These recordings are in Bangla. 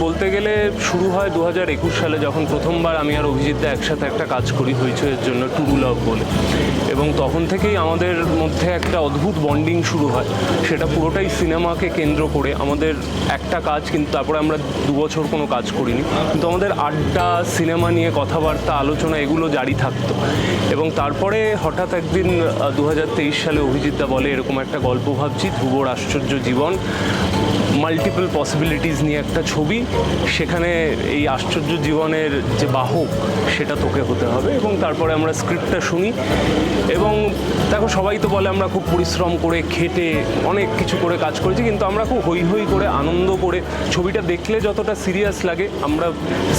বলতে গেলে শুরু হয় দু হাজার একুশ সালে যখন প্রথমবার আমি আর অভিজিৎদা একসাথে একটা কাজ করি হইচয়ের জন্য টুরু লাভ বলে। এবং তখন থেকেই আমাদের মধ্যে একটা অদ্ভুত বন্ডিং শুরু হয়। সেটা পুরোটাই সিনেমাকে কেন্দ্র করে আমাদের একটা কাজ কিন্তু তারপরে আমরা দু বছর কোনো কাজ করিনি। কিন্তু আমাদের আড্ডা, সিনেমা নিয়ে কথাবার্তা, আলোচনা এগুলো জারি থাকতো। এবং তারপরে হঠাৎ একদিন দু হাজার তেইশ সালে অভিজিৎদা বলে এরকম একটা গল্প ভাবছি, ধ্রুবর আশ্চর্য জীবন। মাল্টিপল পসিবিলিটিস নিয়ে একটা ছবি। সেখানে এই আশ্চর্য জীবনের যে বাহক, সেটা তোকে হতে হবে এবং তারপরে আমরা স্ক্রিপ্টটা শুনি। এবং দেখো, সবাই তো বলে আমরা খুব পরিশ্রম করে, খেটে অনেক কিছু করে কাজ করেছি, কিন্তু আমরা খুব হই হই করে আনন্দ করে ছবিটা দেখলে যতটা সিরিয়াস লাগে, আমরা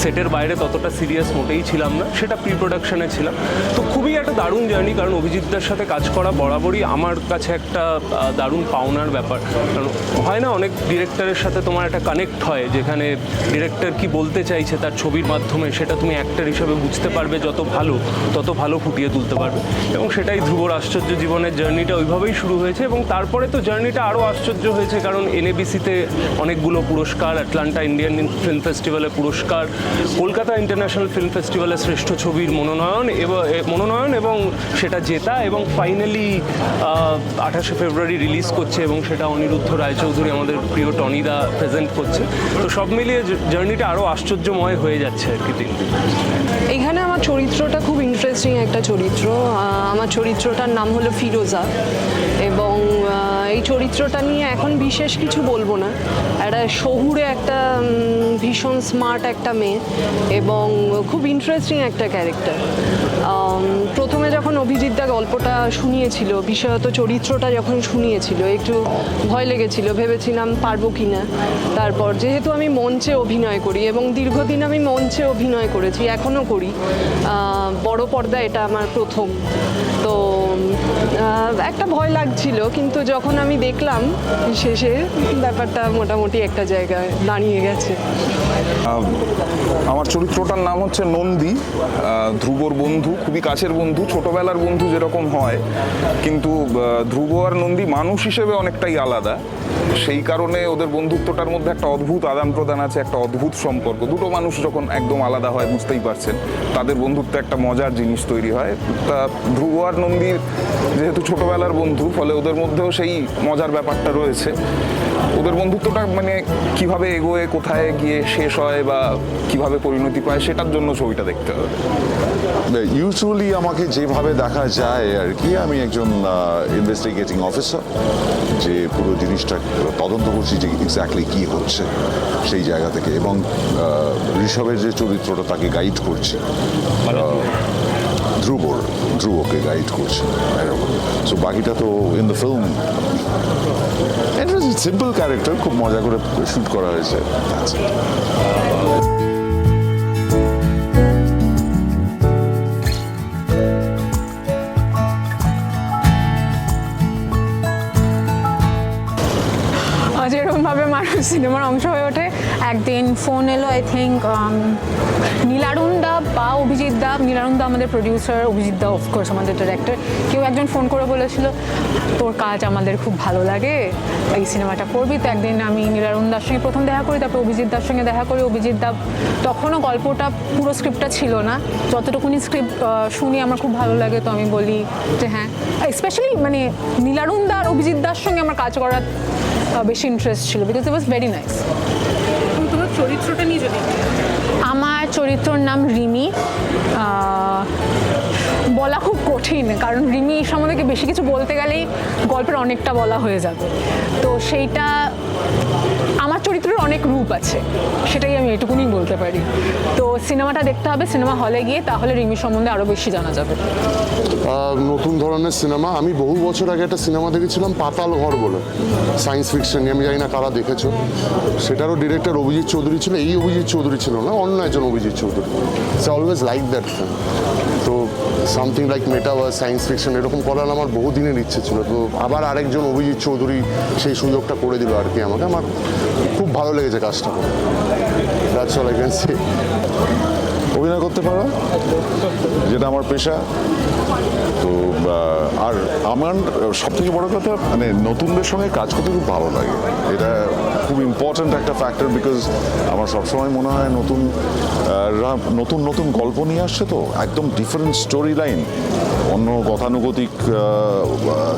সেটের বাইরে ততটা সিরিয়াস মোটেই ছিলাম না, সেটা প্রি প্রোডাকশানে ছিলাম। তো খুবই একটা দারুণ জার্নি কারণ অভিজিৎদার সাথে কাজ করা বরাবরই আমার কাছে একটা দারুণ পাওনার ব্যাপার। কারণ হয় না, অনেক ডিরেক্টরের সাথে তোমার একটা কানেক্ট হয়, যেখানে ডিরেক্টর কি বলতে চাইছে তার ছবির মাধ্যমে, সেটা তুমি অ্যাক্টর হিসেবে বুঝতে পারবে, যত ভালো, তত ভালো ফুটিয়ে তুলতে পারবে। এবং সেটাই ধ্রুবর আশ্চর্য জীবনের জার্নিটা ওইভাবেই শুরু হয়েছে এবং তারপরে তো জার্নিটা আরও আশ্চর্য হয়েছে, কারণ এনএবিসিতে অনেকগুলো পুরস্কার অ্যাটলান্টা ইন্ডিয়ান ফিল্ম ফেস্টিভ্যালের পুরস্কার, কলকাতা ইন্টারন্যাশনাল ফিল্ম ফেস্টিভ্যালের শ্রেষ্ঠ ছবির মনোনয়ন এবং মনোনয়ন এবং সেটা জেতা এবং ফাইনালি আঠাশে ফেব্রুয়ারি রিলিজ করছে এবং সেটা অনিরুদ্ধ রায়চৌধুরী, আমাদের প্রিয় টনিদা প্রেজেন্ট করছে তো সব মিলিয়ে জার্নিটা আরও আশ্চর্যময় হয়ে যাচ্ছে আর কি দিন। এখানে আমার চরিত্রটা খুব ইন্টারেস্টিং একটা চরিত্র আমার চরিত্রটার নাম হলো ফিরোজা এবং এই চরিত্রটা নিয়ে এখন বিশেষ কিছু বলব না। একটা শহুরে একটা ভীষণ স্মার্ট একটা মেয়ে এবং খুব ইন্টারেস্টিং একটা ক্যারেক্টার প্রথমে যখন অভিজিৎ দা গল্পটা শুনিয়েছিল, বিশেষত চরিত্রটা যখন শুনিয়েছিল, একটু ভয় লেগেছিল, ভেবেছিলাম পারব কি না তারপর যেহেতু আমি মঞ্চে অভিনয় করি এবং দীর্ঘদিন আমি মঞ্চে অভিনয় করেছি এখনও করি বড় পর্দা এটা আমার প্রথম। তো একটা ভয় লাগছিল, কিন্তু যখন আমি দেখলাম, শেষে ব্যাপারটা মোটামুটি একটা জায়গায় দাঁড়িয়ে গেছে। আমার চরিত্রটার নাম হচ্ছে নন্দী। ধ্রুবর বন্ধু, খুবই কাছের বন্ধু, ছোটবেলার বন্ধু যেরকম হয়। কিন্তু ধ্রুব আর নন্দী মানুষ হিসেবে অনেকটাই আলাদা। সেই কারণে ওদের বন্ধুত্বটার মধ্যে একটা অদ্ভুত আদান প্রদান আছে, একটা অদ্ভুত সম্পর্ক। দুটো মানুষ যখন একদম আলাদা হয়, বুঝতেই পারছেন, তাদের বন্ধুত্ব একটা মজার জিনিস তৈরি হয়। তা ধ্রুব আর নন্দীর যেহেতু ছোটবেলার বন্ধু, ফলে ওদের মধ্যেও সেই মজার ব্যাপারটা রয়েছে। ওদের বন্ধুত্বটা মানে কীভাবে এগোয়, কোথায় গিয়ে শেষ হয় বা কীভাবে পরিণতি পায়, সেটার জন্য ছবিটা দেখতে হবে। ইউজুয়ালি আমাকে যেভাবে দেখা যায় আর কি, আমি একজন ইনভেস্টিগেটিং অফিসার যে পুরো জিনিসটা তদন্ত করছি যে এক্স্যাক্টলি কী হচ্ছে সেই জায়গা থেকে এবং ঋষভের যে চরিত্রটা তাকে গাইড করছি। ধ্রুবর ধ্রুবকে গাইড করছে। এরকম। সো বাকিটা তো in the film simple character খুব মজা করে শ্যুট করা হয়েছে। সিনেমার অংশ হয়ে ওঠে একদিন ফোন এলো আই থিঙ্ক নীলারুণ দা বা অভিজিৎ দা। নীলারুণ দা আমাদের producer Abhijit da of course আমাদের ডিরেক্টর কেউ একজন ফোন করে বলেছিল, তোর কাজ আমাদের খুব ভালো লাগে, এই সিনেমাটা করবি। তো একদিন আমি নীলারুণ দার সঙ্গে প্রথম দেখা করি, তারপর অভিজিৎ দার সঙ্গে দেখা করি। অভিজিৎ দা, তখনও গল্পটা পুরো স্ক্রিপ্টটা ছিল না। যতটুকুনি স্ক্রিপ্ট শুনি আমার খুব ভালো লাগে, তো আমি বলি যে হ্যাঁ। স্পেশালি মানে নীলারুণ দা আর অভিজিৎ দার সঙ্গে আমার কাজ করার বেশি ইন্টারেস্ট ছিল because it was very nice নাম রিমি। বলা খুব কঠিন, কারণ রিমি সম্বন্ধে বেশি কিছু বলতে গেলেই গল্পের অনেকটা বলা হয়ে যাবে। তো সেইটা আমার চরিত্রের অনেক রূপ আছে, সেটাই আমি এটুকুনি বলতে পারি। তো সিনেমাটা দেখতে হবে, সিনেমা হলে গিয়ে তাহলে রিমি সম্বন্ধে আরও বেশি জানা যাবে। নতুন ধরনের সিনেমা, আমি বহু বছর আগে একটা সিনেমা দেখেছিলাম, পাতাল ঘর বলে। সায়েন্স ফিকশন আমি জানি না কারা দেখেছ। সেটারও ডিরেক্টর অভিজিৎ চৌধুরী ছিল। এই অভিজিৎ চৌধুরী ছিল না, অন্য একজন অভিজিৎ চৌধুরী। সে অলওয়েজ লাইক দ্যাট ফিল্ম তো something like metaverse science fiction এরকম করার আমার বহুদিনের ইচ্ছে ছিল। তো আবার আরেকজন অভিজিৎ চৌধুরী সেই সুযোগটা করে দিল আর কি আমাকে। আমার খুব ভালো লেগেছে কাজটা। করে that's all I can say অভিনয় করতে পারো, যেটা আমার পেশা। তো আর আমার সব থেকে বড় কথা মানে নতুনদের সঙ্গে কাজ করতে খুব ভালো লাগে। এটা খুব ইম্পর্ট্যান্ট একটা ফ্যাক্টর বিকজ আমার সবসময় মনে হয় নতুন নতুন নতুন গল্প নিয়ে আসছে তো, একদম ডিফারেন্ট স্টোরি লাইন অন্য গতানুগতিক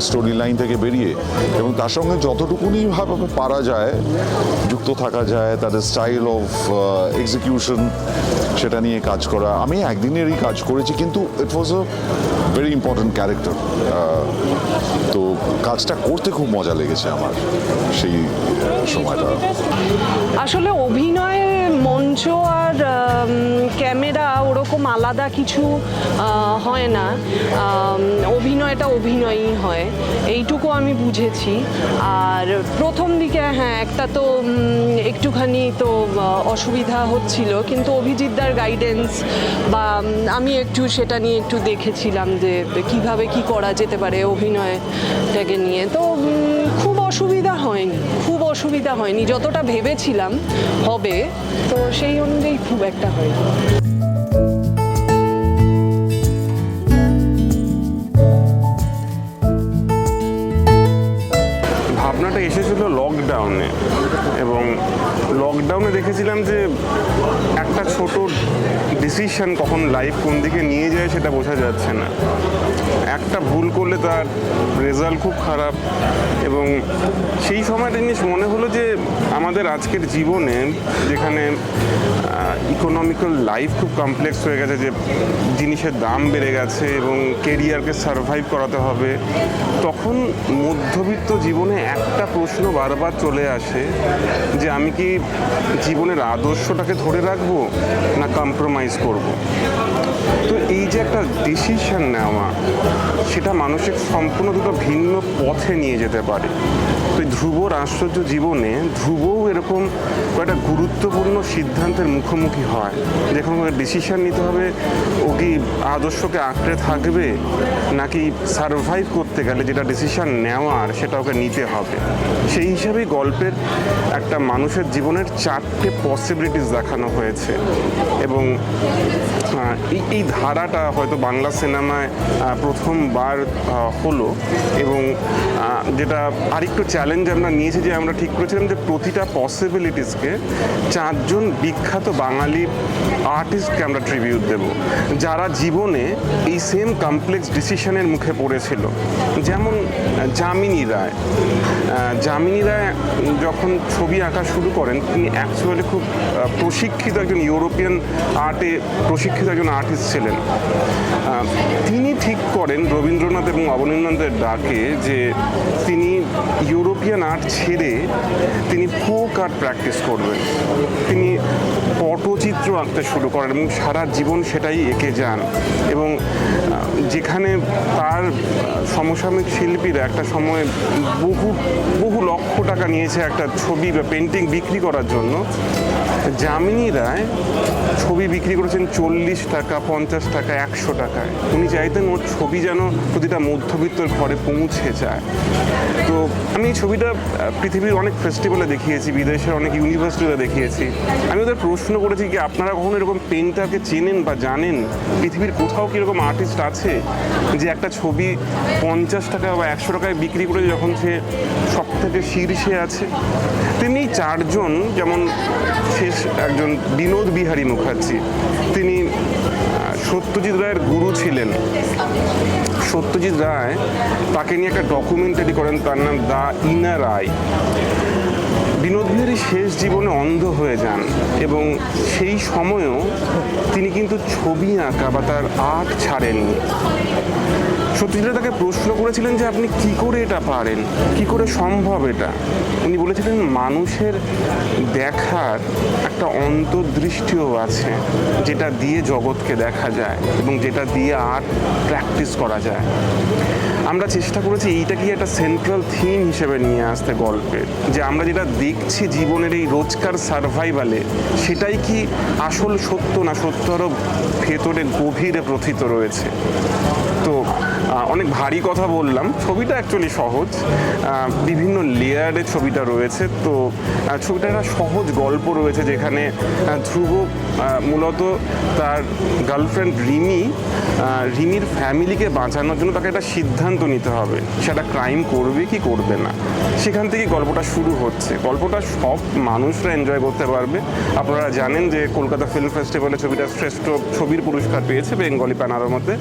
স্টোরি লাইন থেকে বেরিয়ে। এবং তার সঙ্গে যতটুকুনি ভাবে পারা যায়, যুক্ত থাকা যায়, তাদের স্টাইল অফ এক্সিকিউশন সেটা নিয়ে কাজ করা। আমি একদিনেরই কাজ করেছি, কিন্তু it was a very important character তো কাজটা করতে খুব মজা লেগেছে আমার সেই সময়টা। আসলে অভিনয় মঞ্চ আর ক্যামেরা ওরকম আলাদা কিছু হয় না। অভিনয়টা অভিনয়ই হয়। এইটুকু আমি বুঝেছি। আর প্রথম দিকে হ্যাঁ একটা তো একটুখানি তো অসুবিধা হচ্ছিল। কিন্তু অভিজিৎদার গাইডেন্স বা আমি একটু সেটা নিয়ে একটু দেখেছিলাম যে, কীভাবে কি করা যেতে পারে অভিনয়টাকে নিয়ে। তো খুব অসুবিধা হয়নি। খুব অসুবিধা হয়নি, যতটা ভেবেছিলাম হবে, তো সেই অনুযায়ী খুব একটা হয়নি। ভাবনাটা এসেছিল লকডাউনে এবং লকডাউনে দেখেছিলাম যে একটা ছোট ডিসিশন কখন লাইফ কোন দিকে নিয়ে যায় সেটা বোঝা যাচ্ছে না। ভুল করলে তার রেজাল্ট খুব খারাপ এবং সেই সময়টা জিনিস মনে হলো যে আমাদের আজকের জীবনে যেখানে ইকোনমিক্যাল লাইফ খুব কমপ্লেক্স হয়ে গেছে, যে জিনিসের দাম বেড়ে গেছে এবং কেরিয়ারকে সার্ভাইভ করাতে হবে, তখন মধ্যবিত্ত জীবনে একটা প্রশ্ন বারবার চলে আসে যে আমি কি জীবনের আদর্শটাকে ধরে রাখব না কম্প্রোমাইজ করব। তো যে একটা ডিসিশন নেওয়া সেটা মানুষের সম্পূর্ণ দুটো ভিন্ন পথে নিয়ে যেতে পারে। তো ধ্রুবর আশ্চর্য জীবনে ধ্রুবও এরকম কয়েকটা গুরুত্বপূর্ণ সিদ্ধান্তের মুখোমুখি হয়। যেখানে ওকে ডিসিশন নিতে হবে, ও কি আদর্শকে আঁকড়ে থাকবে, নাকি সার্ভাইভ করতে গেলে যেটা ডিসিশন নেওয়ার সেটা ওকে নিতে হবে। সেই হিসাবেই গল্পের একটা মানুষের জীবনের চারটে পসিবিলিটিস দেখানো হয়েছে। এবং এই ধারাটা হয়তো বাংলা সিনেমায় প্রথমবার হলো এবং যেটা আরেকটু চ্যালেঞ্জ আমরা নিয়েছি যে আমরা ঠিক করেছিলাম যে প্রতিটা পসিবিলিটিসকে চারজন বিখ্যাত বাঙালি আর্টিস্টকে আমরা ট্রিবিউট দেব। যারা জীবনে এই সেম কমপ্লেক্স ডিসিশনের মুখে পড়েছিল। যেমন যামিনী রায়। যামিনী রায় যখন ছবি আঁকা শুরু করেন, তিনি অ্যাকচুয়ালি খুব প্রশিক্ষিত একজন ইউরোপিয়ান আর্টে প্রশিক্ষিত একজন আর্টিস্ট ছিলেন। তিনি ঠিক করেন রবীন্দ্রনাথ এবং অবনীন্দ্রনাথের ডাকে যে তিনি ইউরোপিয়ান আর্ট ছেড়ে তিনি ফোক আর্ট প্র্যাকটিস করবেন। তিনি পটচিত্র আঁকতে শুরু করেন এবং সারা জীবন সেটাই এঁকে যান এবং যেখানে তার সমসাময়িক শিল্পীরা একটা সময় বহু বহু লক্ষ টাকা নিয়েছে একটা ছবি বা পেন্টিং বিক্রি করার জন্য। যামিনী রায় ছবি বিক্রি করেছেন চল্লিশ টাকা, পঞ্চাশ টাকা, একশো টাকায়। উনি চাইতেন ওর ছবি যেন প্রতিটা মধ্যবিত্তর ঘরে পৌঁছে যায়। তো আমি এই ছবিটা পৃথিবীর অনেক ফেস্টিভ্যালে দেখিয়েছি, বিদেশের অনেক ইউনিভার্সিটিতে দেখিয়েছি। আমি ওদের প্রশ্ন করেছি কি, আপনারা কখনো এরকম পেন্টারকে চেনেন বা জানেন? পৃথিবীর কোথাও কি এরকম আর্টিস্ট আছে যে একটা ছবি পঞ্চাশ টাকা বা একশো টাকায় বিক্রি করে যখন সে সব থেকে শীর্ষে আছে? তেমনি চারজন, যেমন শেষ একজন বিনোদ বিহারী মুখার্জি। তিনি সত্যজিৎ রায়ের গুরু ছিলেন। সত্যজিৎ রায় তাকে নিয়ে একটা ডকুমেন্টারি করেন, তার নাম the inner eye Binod Bihari শেষ জীবনে অন্ধ হয়ে যান এবং সেই সময়েও তিনি কিন্তু ছবি আঁকা বা তার আর্ট ছাড়েননি। সত্যজিৎ তাকে প্রশ্ন করেছিলেন যে আপনি কি করে এটা পারেন? কি করে সম্ভব এটা? উনি বলেছিলেন, মানুষের দেখার একটা অন্তর্দৃষ্টিও আছে যেটা দিয়ে জগৎকে দেখা যায় এবং যেটা দিয়ে আর্ট প্র্যাকটিস করা যায়। আমরা চেষ্টা করেছি এইটাকে একটা সেন্ট্রাল থিম হিসেবে নিয়ে আসতে গল্পের যে আমরা যেটা দেখছি জীবনের এই রোজকার সার্ভাইভালে সেটাই কি আসল সত্য না সত্য আরও ভেতরে গভীরে প্রথিত রয়েছে? তো অনেক ভারী কথা বললাম। ছবিটা অ্যাকচুয়ালি সহজ। বিভিন্ন লেয়ারে ছবিটা রয়েছে। তো ছবিটা একটা সহজ গল্প রয়েছে যেখানে ধ্রুব মূলত তার গার্লফ্রেন্ড রিমি রিমির ফ্যামিলিকে বাঁচানোর জন্য তাকে একটা সিদ্ধান্ত নিতে হবে। সেটা ক্রাইম করবে কি করবে না। সেখান থেকে গল্পটা শুরু হচ্ছে। গল্পটা সব মানুষরা এনজয় করতে পারবে। আপনারা জানেন যে কলকাতা ফিল্ম ফেস্টিভ্যালে ছবিটা শ্রেষ্ঠ ছবির পুরস্কার পেয়েছে বেঙ্গলি প্যানারোমাতে।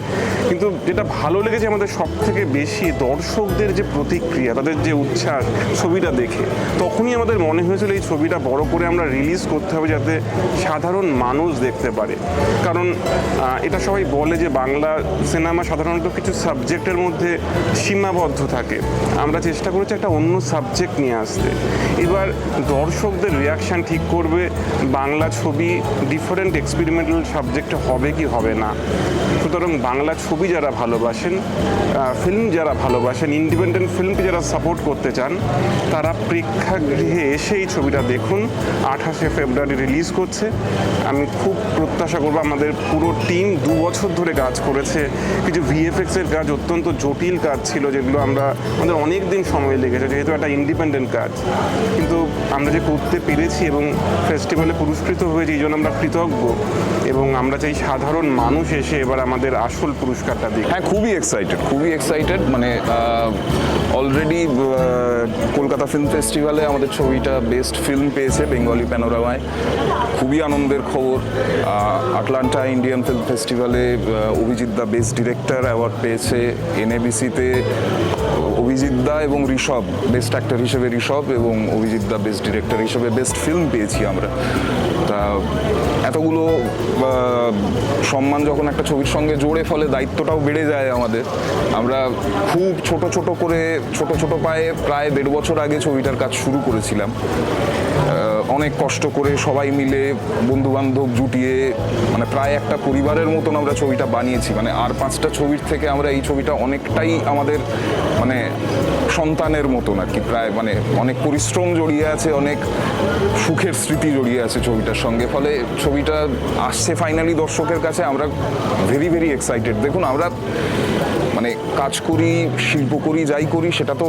কিন্তু যেটা ভালো লেগেছে আমাদের সব থেকে বেশি দর্শকদের যে প্রতিক্রিয়া, তাদের যে উচ্ছ্বাস ছবিটা দেখে, তখনই আমাদের মনে হয়েছিল এই ছবিটা বড় করে আমরা রিলিজ করতে হবে যাতে সাধারণ মানুষ দেখতে পারে। কারণ এটা সবাই বলে যে বাংলা সিনেমা সাধারণত কিছু সাবজেক্টের মধ্যে সীমাবদ্ধ থাকে। আমরা চেষ্টা করেছি একটা অন্য সাবজেক্ট নিয়ে আসতে। এবার দর্শকদের রিয়াকশান ঠিক করবে, বাংলা ছবি ডিফারেন্ট এক্সপেরিমেন্টাল সাবজেক্টে হবে কি হবে না। সুতরাং বাংলা ছবি যারা ভালোবাসেন ফিল্ম যারা ভালোবাসেন ইন্ডিপেন্ডেন্ট ফিল্মকে যারা সাপোর্ট করতে চান, তারা প্রেক্ষাগৃহে এসে এই ছবিটা দেখুন। আঠাশে ফেব্রুয়ারি রিলিজ করছে। আমি খুব প্রত্যাশা করব আমাদের পুরো টিম দু বছর ধরে কাজ করেছে। কিছু ভিএফএক্স এর কাজ অত্যন্ত জটিল কাজ ছিল, যেগুলো আমরা আমাদের অনেক দিন সময় লেগেছে, যেহেতু একটা ইন্ডিপেন্ডেন্ট কাজ। কিন্তু আমরা যে করতে পেরেছি এবং ফেস্টিভ্যালে পুরস্কৃত হয়েছি, এই জন্য আমরা কৃতজ্ঞ। এবং আমরা চাই সাধারণ মানুষ এসে এবার আমাদের আসল পুরস্কারটা দিই হ্যাঁ খুবই এক্সাইটেড খুবই এক্সাইটেড মানে অলরেডি কলকাতা ফিল্ম ফেস্টিভ্যালে আমাদের ছবিটা বেস্ট ফিল্ম পেয়েছে বেঙ্গলি প্যানোরামায় খুবই আনন্দের খবর। আহ, আটলান্টা ইন্ডিয়ান ফিল্ম ফেস্টিভ্যালে Abhijit da best director award পেয়েছে এনএবিসিতে অভিজিৎ দা এবং ঋষভ বেস্ট অ্যাক্টর হিসেবে ঋষভ এবং অভিজিৎ দা বেস্ট ডিরেক্টর হিসেবে বেস্ট ফিল্ম পেয়েছি আমরা। তা এতগুলো সম্মান যখন একটা ছবির সঙ্গে জোড়ে ফলে দায়িত্বটাও বেড়ে যায় আমাদের। আমরা খুব ছোট ছোট করে ছোট ছোট পায়ে প্রায় দেড় বছর আগে ছবিটার কাজ শুরু করেছিলাম। অনেক কষ্ট করে সবাই মিলে বন্ধু বান্ধব জুটিয়ে মানে প্রায় একটা পরিবারের মতন আমরা ছবিটা বানিয়েছি। মানে আর পাঁচটা ছবির থেকে আমরা এই ছবিটা অনেকটাই আমাদের মানে সন্তানের মতন আর কি, প্রায় মানে অনেক পরিশ্রম জড়িয়ে আছে, অনেক সুখের স্মৃতি জড়িয়ে আছে ছবিটার সঙ্গে। ফলে ছবিটা আসছে ফাইনালি দর্শকের কাছে, আমরা ভেরি ভেরি এক্সাইটেড দেখুন, আমরা মানে কাজ করি, শিল্প করি, যাই করি, সেটা তো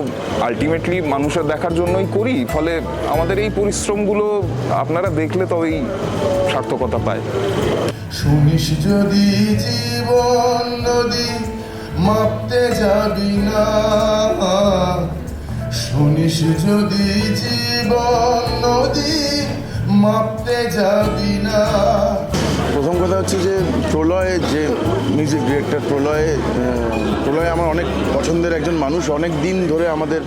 আলটিমেটলি মানুষের দেখার জন্যই করি। ফলে আমাদের এই পরিশ্রমগুলো আপনারা দেখলে তো তবেই সার্থকতা পায়। শুনিস যদি জীবন নদী মাপতে যাবি না শুনিস যদি জীবন নদী মাপতে যাবি না। প্রথম কথা হচ্ছে যে প্রলয়, যে মিউজিক ডিরেক্টর প্রলয়ে প্রলয় আমার অনেক পছন্দের একজন মানুষ। অনেক দিন ধরে আমাদের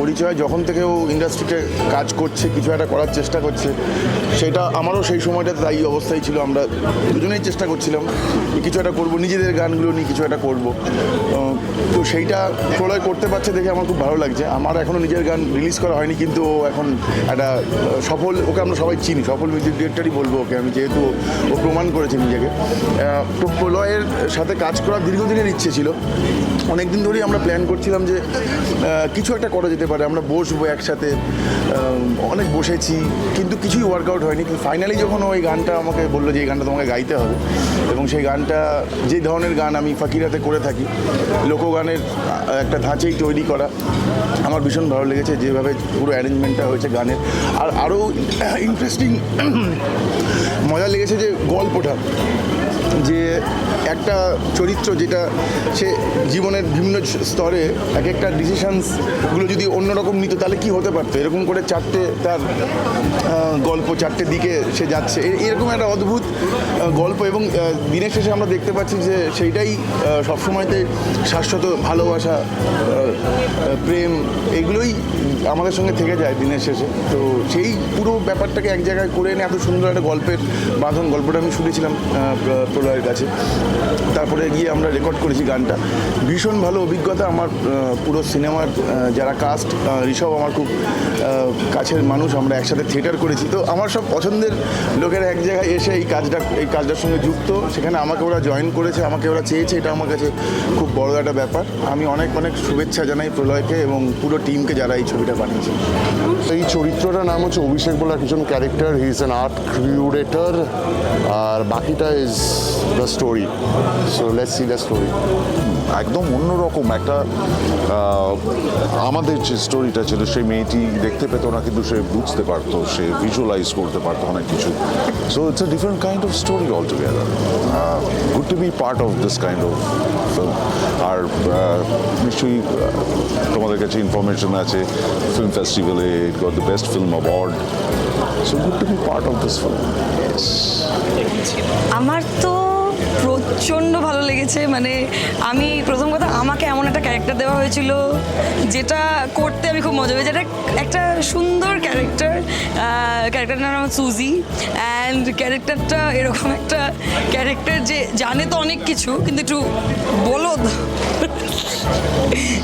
পরিচয়, যখন থেকে ও ইন্ডাস্ট্রিতে কাজ করছে, কিছু একটা করার চেষ্টা করছে, সেটা আমারও সেই সময়টাতে তাই অবস্থায় ছিল। আমরা দুজনেই চেষ্টা করছিলাম কিছু একটা করব, নিজেদের গানগুলো নিয়ে কিছু একটা করব। তো সেইটা প্রলয় করতে পারছে দেখে আমার খুব ভালো লাগছে। আমার এখনও নিজের গান রিলিজ করা হয়নি, কিন্তু ও এখন একটা সফল, ওকে আমরা সবাই চিনি। সফল মিউজিক ডিরেক্টরই বলব ওকে আমি, যেহেতু ও প্রমাণ করেছে নিজেকে। তো প্রলয়ের সাথে কাজ করার দীর্ঘদিনের ইচ্ছে ছিল। অনেক দিন ধরেই আমরা প্ল্যান করছিলাম যে কিছু একটা করা যেতে পারে। আমরা বসবো একসাথে। অনেক বসেছি, কিন্তু কিছুই ওয়ার্কআউট হয়নি। কিন্তু ফাইনালি যখন ওই গানটা আমাকে বলল যে, এই গানটা তোমাকে গাইতে হবে এবং সেই গানটা যে ধরনের গান আমি ফাকিরাতে করে থাকি, লোকগানের একটা ধাঁচেই তৈরি করা, আমার ভীষণ ভালো লেগেছে যেভাবে পুরো অ্যারেঞ্জমেন্টটা হয়েছে গানের। আর আরও ইন্টারেস্টিং, মজা লেগেছে যে গল্পটা যে একটা চরিত্র যেটা সে জীবনের বিভিন্ন স্তরে এক একটা ডিসিশনসগুলো যদি অন্যরকম নিত, তাহলে কি হতে পারতো? এরকম করে চারটে তার গল্প চারটে দিকে সে যাচ্ছে। এরকম একটা অদ্ভুত গল্প এবং দিনের শেষে আমরা দেখতে পাচ্ছি যে সেইটাই সবসময়তে শাশ্বত ভালোবাসা প্রেম, এগুলোই আমাদের সঙ্গে থেকে যায় দিনের শেষে। তো সেই পুরো ব্যাপারটাকে এক জায়গায় করে এনে এত সুন্দর একটা গল্পের বাঁধন, গল্পটা আমি শুনেছিলাম আহ, কাছে তারপরে গিয়ে আমরা রেকর্ড করেছি গানটা। ভীষণ ভীষণ ভালো অভিজ্ঞতা আমার পুরো সিনেমার যারা কাস্ট ঋষভ আমার খুব কাছের মানুষ আমরা একসাথে থিয়েটার করেছি। তো আমার সব পছন্দের লোকেরা এক জায়গায় এসে এই কাজটা এই কাজটার সঙ্গে যুক্ত। সেখানে আমাকে ওরা জয়েন করেছে আমাকে ওরা চেয়েছে এটা আমার কাছে খুব বড় একটা ব্যাপার। আমি অনেক অনেক শুভেচ্ছা জানাই প্রলয়কে এবং পুরো টিমকে যারা এই ছবিটা বানিয়েছে। এই চরিত্রটার নাম হচ্ছে অভিষেক বলে একজন character he is an art curator আর বাকিটা is the story so let's see the story একদম অন্যরকম একটা আমাদের যে স্টোরিটা ছিল, সেই মেয়েটি দেখতে পেত না, কিন্তু সে বুঝতে পারতো, সে ভিজুয়ালাইজ করতে পারতো অনেক কিছু। So it's a different kind of story all together good to be part of this kind of film আর নিশ্চয়ই তোমাদের কাছে ইনফরমেশন আছে ফিল্ম ফেস্টিভ্যালে got the best film award so good to be part of this film আমার তো প্রচণ্ড ভালো লেগেছে। মানে আমি প্রথম কথা আমাকে এমন একটা ক্যারেক্টার দেওয়া হয়েছিল, যেটা করতে আমি খুব মজা পেয়েছি। এটা একটা সুন্দর ক্যারেক্টার ক্যারেক্টারটার নাম সুজি অ্যান্ড ক্যারেক্টারটা এরকম একটা ক্যারেক্টার যে জানে তো অনেক কিছু, কিন্তু একটু বলদ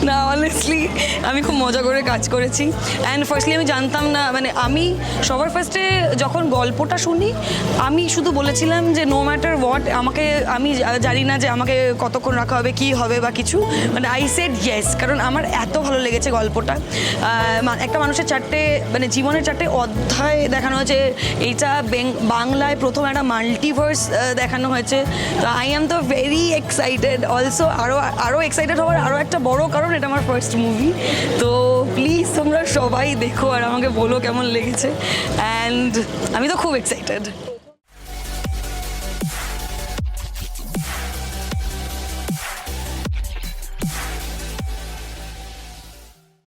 না অনেস্টলি আমি খুব মজা করে কাজ করেছি। অ্যান্ড ফার্স্টলি আমি জানতাম না মানে আমি সবার ফার্স্টে যখন গল্পটা শুনি, আমি শুধু বলেছিলাম যে নো ম্যাটার হোয়াট আমাকে আমি জানি না যে আমাকে কতক্ষণ রাখা হবে, কি হবে বা কিছু মানে আই সেড ইয়েস কারণ আমার এত ভালো লেগেছে গল্পটা। একটা মানুষের চারটে মানে জীবনের চারটে অধ্যায় দেখানো হয়েছে, এইটা বাংলায় প্রথম একটা মাল্টিভার্স দেখানো হয়েছে। তো আই এম তো ভেরি এক্সাইটেড অলসো আরও আরও এক্সাইটেড হওয়ার আরও একটা বড় কারণ, এটা আমার ফার্স্ট মুভি তো প্লিজ তোমরা সবাই দেখো আর আমাকে বলো কেমন লেগেছে। অ্যান্ড আমি তো খুব এক্সাইটেড